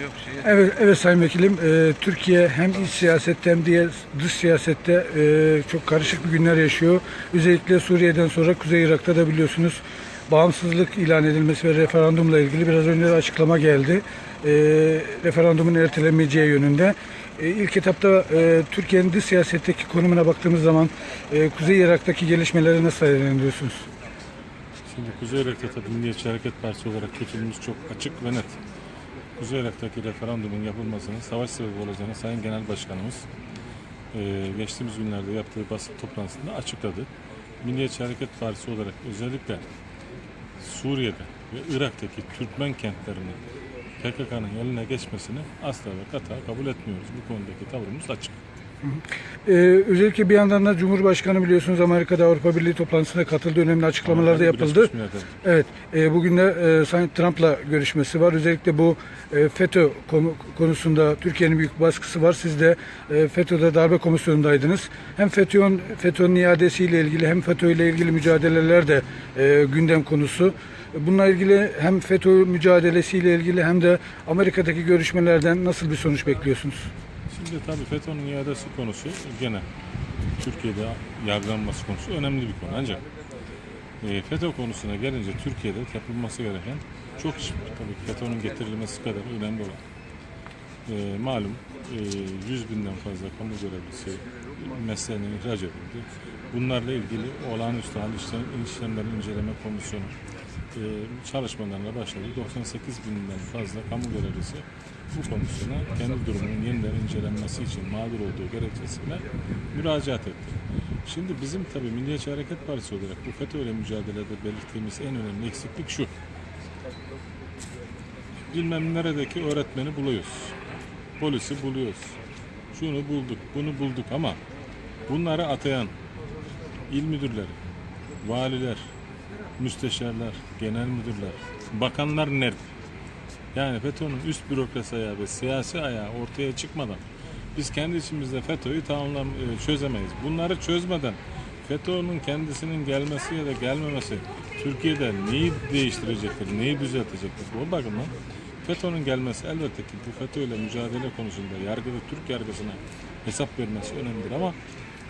yok şey. Evet, evet Sayın Vekilim. Ee, Türkiye hem iç siyasette hem diğer dış siyasette e, çok karışık bir günler yaşıyor. Özellikle Suriye'den sonra Kuzey Irak'ta da biliyorsunuz bağımsızlık ilan edilmesi ve referandumla ilgili biraz önce açıklama geldi. Ee, referandumun ertelenmeyeceği yönünde. Ee, ilk etapta e, Türkiye'nin dış siyasetteki konumuna baktığımız zaman e, Kuzey Irak'taki gelişmeleri nasıl değerlendiriyorsunuz? Şimdi Kuzey Irak'ta tabii Milliyetçi Hareket Partisi olarak tutumumuz çok açık ve net. Kuzey Irak'taki referandumun yapılmasının savaş sebebi olacağını Sayın Genel Başkanımız eee, geçtiğimiz günlerde yaptığı basın toplantısında açıkladı. Milliyetçi Hareket Partisi olarak özellikle Suriye'de ve Irak'taki Türkmen kentlerinin PKK'nın eline geçmesini asla ve kata kabul etmiyoruz. Bu konudaki tavrımız açık. Ee, özellikle bir yandan da Cumhurbaşkanı biliyorsunuz Amerika'da Avrupa Birliği toplantısına katıldı. Önemli açıklamalar da yapıldı. Evet, e, bugün de e, Sayın Trump'la görüşmesi var. Özellikle bu e, FETÖ konu- konusunda Türkiye'nin büyük baskısı var. Siz de e, FETÖ'de darbe komisyonundaydınız. Hem FETÖ'nün FETÖ'nün iadesiyle ilgili hem FETÖ ile ilgili mücadeleler de e, gündem konusu. Bununla ilgili hem FETÖ mücadelesiyle ilgili hem de Amerika'daki görüşmelerden nasıl bir sonuç bekliyorsunuz? Şimdi tabii FETÖ'nün iadesi konusu gene Türkiye'de yargılanması konusu önemli bir konu. Ancak e, FETÖ konusuna gelince Türkiye'de yapılması gereken çok iş. Tabii FETÖ'nün getirilmesi kadar önemli olan. E, malum e, 100 binden fazla kamu görevlisi mesleğine ihraç edildi. Bunlarla ilgili olağanüstü hal işlem, işlemlerin inceleme komisyonu e, çalışmalarına başladı. 98 binden fazla kamu görevlisi bu komisyona kendi durumunun yeniden incelenmesi için mağdur olduğu gerekçesiyle müracaat etti. Şimdi bizim tabii Milliyetçi Hareket Partisi olarak bu FETÖ ile mücadelede belirttiğimiz en önemli eksiklik şu. Bilmem neredeki öğretmeni buluyoruz. Polisi buluyoruz. Şunu bulduk, bunu bulduk ama bunları atayan il müdürleri, valiler, müsteşarlar, genel müdürler, bakanlar nerede? Yani FETÖ'nün üst bürokrasi ayağı ve siyasi ayağı ortaya çıkmadan biz kendi içimizde FETÖ'yü tamamlam e, çözemeyiz. Bunları çözmeden FETÖ'nün kendisinin gelmesi ya da gelmemesi Türkiye'de neyi değiştirecektir, neyi düzeltecektir? Bu bakımdan FETÖ'nün gelmesi elbette ki bu FETÖ ile mücadele konusunda yargıda Türk yargısına hesap vermesi önemlidir ama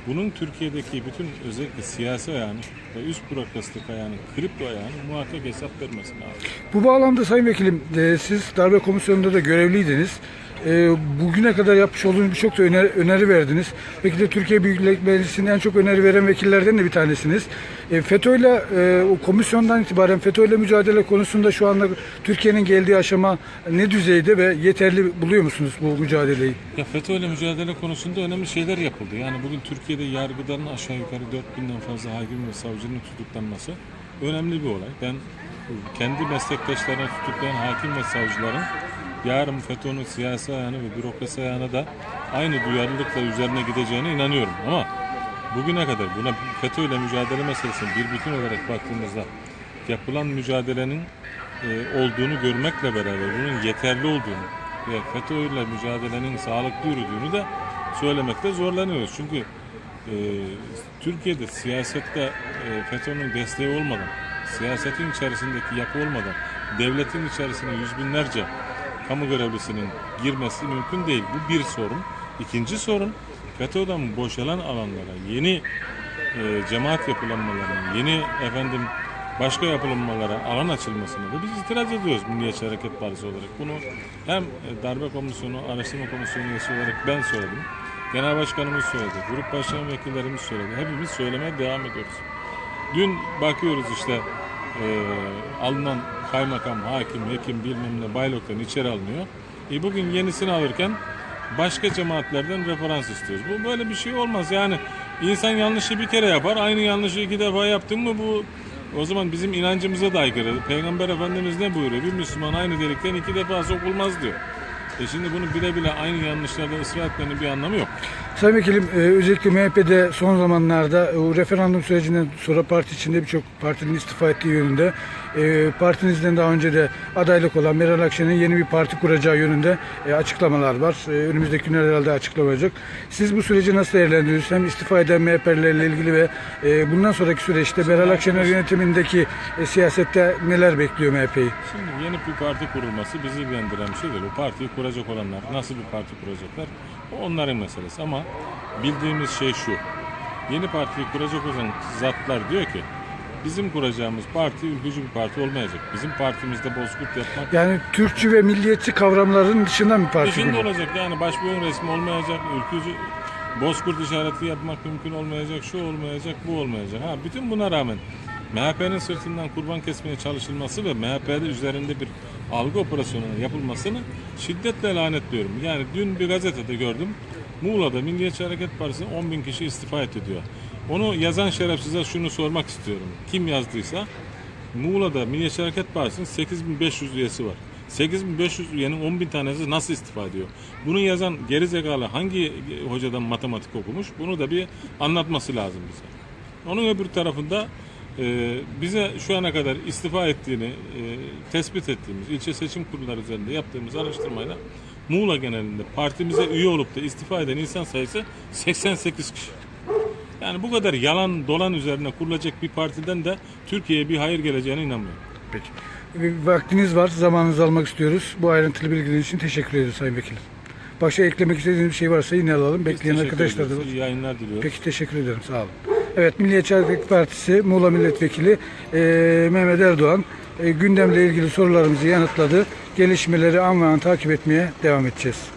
bunun Türkiye'deki bütün özellikle siyasi ayağını ve üst bürokrasik ayağını, kripto ayağını muhakkak hesap vermesi lazım. Bu bağlamda Sayın Vekilim, e, siz darbe komisyonunda da görevliydiniz. E, bugüne kadar yapmış olduğunuz birçok da öneri, öneri verdiniz. Belki de Türkiye Büyük Millet Meclisi'nin en çok öneri veren vekillerden de bir tanesiniz. E, FETÖ'yle, e, o komisyondan itibaren FETÖ'yle mücadele konusunda şu anda Türkiye'nin geldiği aşama ne düzeyde ve yeterli buluyor musunuz bu mücadeleyi? Ya FETÖ ile mücadele konusunda önemli şeyler yapıldı. Yani bugün Türkiye'de yargıdan aşağı yukarı 4000'den fazla hakim ve savcının tutuklanması önemli bir olay. Ben kendi meslektaşlarına tutuklayan hakim ve savcıların yarın FETÖ'nün siyasi ayağına ve bürokrasi ayağına da aynı duyarlılıkla üzerine gideceğine inanıyorum. Ama bugüne kadar buna FETÖ ile mücadele meselesini bir bütün olarak baktığımızda yapılan mücadelenin e, olduğunu görmekle beraber bunun yeterli olduğunu ve FETÖ ile mücadelenin sağlıklı yürüdüğünü de söylemekte zorlanıyoruz. Çünkü e, Türkiye'de siyasette e, FETÖ'nün desteği olmadan, siyasetin içerisindeki yapı olmadan, devletin içerisine yüz binlerce kamu görevlisinin girmesi mümkün değil. Bu bir sorun. İkinci sorun FETÖ'den boşalan alanlara yeni e, cemaat yapılanmalarının, yeni efendim başka yapılanmalara alan açılmasına da biz itiraz ediyoruz Milliyetçi Hareket Partisi olarak. Bunu hem e, darbe komisyonu, araştırma komisyonu üyesi olarak ben söyledim. Genel başkanımız söyledi, grup başkan vekillerimiz söyledi. Hepimiz söylemeye devam ediyoruz. Dün bakıyoruz işte alınan kaymakam, hakim, hekim bilmem ne bayloktan içeri alınıyor. E, bugün yenisini alırken başka cemaatlerden referans istiyoruz. Bu böyle bir şey olmaz. Yani insan yanlışı bir kere yapar. Aynı yanlışı iki defa yaptın mı bu o zaman bizim inancımıza da aykırı. Peygamber Efendimiz ne buyuruyor? Bir Müslüman aynı delikten iki defa sokulmaz diyor. E şimdi bunu bile bile aynı yanlışlarda ısrar etmenin bir anlamı yok. Sayın Vekilim, e, özellikle MHP'de son zamanlarda e, referandum sürecinden sonra parti içinde birçok partinin istifa ettiği yönünde, e, partinizden daha önce de adaylık olan Meral Akşener'in yeni bir parti kuracağı yönünde açıklamalar var. Önümüzdeki günler herhalde açıklanacak. Siz bu süreci nasıl değerlendiriyorsunuz? Hem istifa eden MHP'lerle ilgili ve bundan sonraki süreçte Meral Akşener yönetimindeki siyasette neler bekliyor MHP'yi? Şimdi yeni bir parti kurulması bizi ilgilendiren bir şey değil. O partiyi kuracak olanlar nasıl bir parti kuracaklar o onların meselesi ama bildiğimiz şey şu. Yeni partiyi kuracak olan zatlar diyor ki bizim kuracağımız parti ülkücü bir parti olmayacak. Bizim partimizde bozkurt yapmak Yani Türkçü ve milliyetçi kavramların dışından bir parti Dışında olacak yani başbuğun resmi olmayacak, ülkücü bozkurt işareti yapmak mümkün olmayacak, şu olmayacak, bu olmayacak. Ha bütün buna rağmen MHP'nin sırtından kurban kesmeye çalışılması ve MHP'de üzerinde bir algı operasyonu yapılmasını şiddetle lanetliyorum. Yani dün bir gazetede gördüm. Muğla'da Milliyetçi Hareket Partisi 10 bin kişi istifa etti diyor. Onu yazan şerefsize şunu sormak istiyorum. Kim yazdıysa Muğla'da Milliyetçi Hareket Partisi'nin 8500 üyesi var. 8500 üyenin 10 bin tanesi nasıl istifa ediyor? Bunu yazan geri zekalı hangi hocadan matematik okumuş? Bunu da bir anlatması lazım bize. Onun öbür tarafında e, bize şu ana kadar istifa ettiğini e, tespit ettiğimiz ilçe seçim kurulları üzerinde yaptığımız araştırmayla Muğla genelinde partimize üye olup da istifa eden insan sayısı 88 kişi. Yani bu kadar yalan dolan üzerine kurulacak bir partiden de Türkiye'ye bir hayır geleceğine inanmıyorum. Peki. Bir vaktiniz var, zamanınızı almak istiyoruz. Bu ayrıntılı bilgiler için teşekkür ediyoruz Sayın Vekilim. Başka eklemek istediğiniz bir şey varsa yine alalım. Bekleyen arkadaşlar da var. İyi yayınlar diliyoruz. Peki teşekkür ederim. Sağ olun. Evet Milliyetçi Hareket Partisi Muğla Milletvekili eee, Mehmet Erdoğan eee, gündemle ilgili sorularımızı yanıtladı. Gelişmeleri an ve an takip etmeye devam edeceğiz.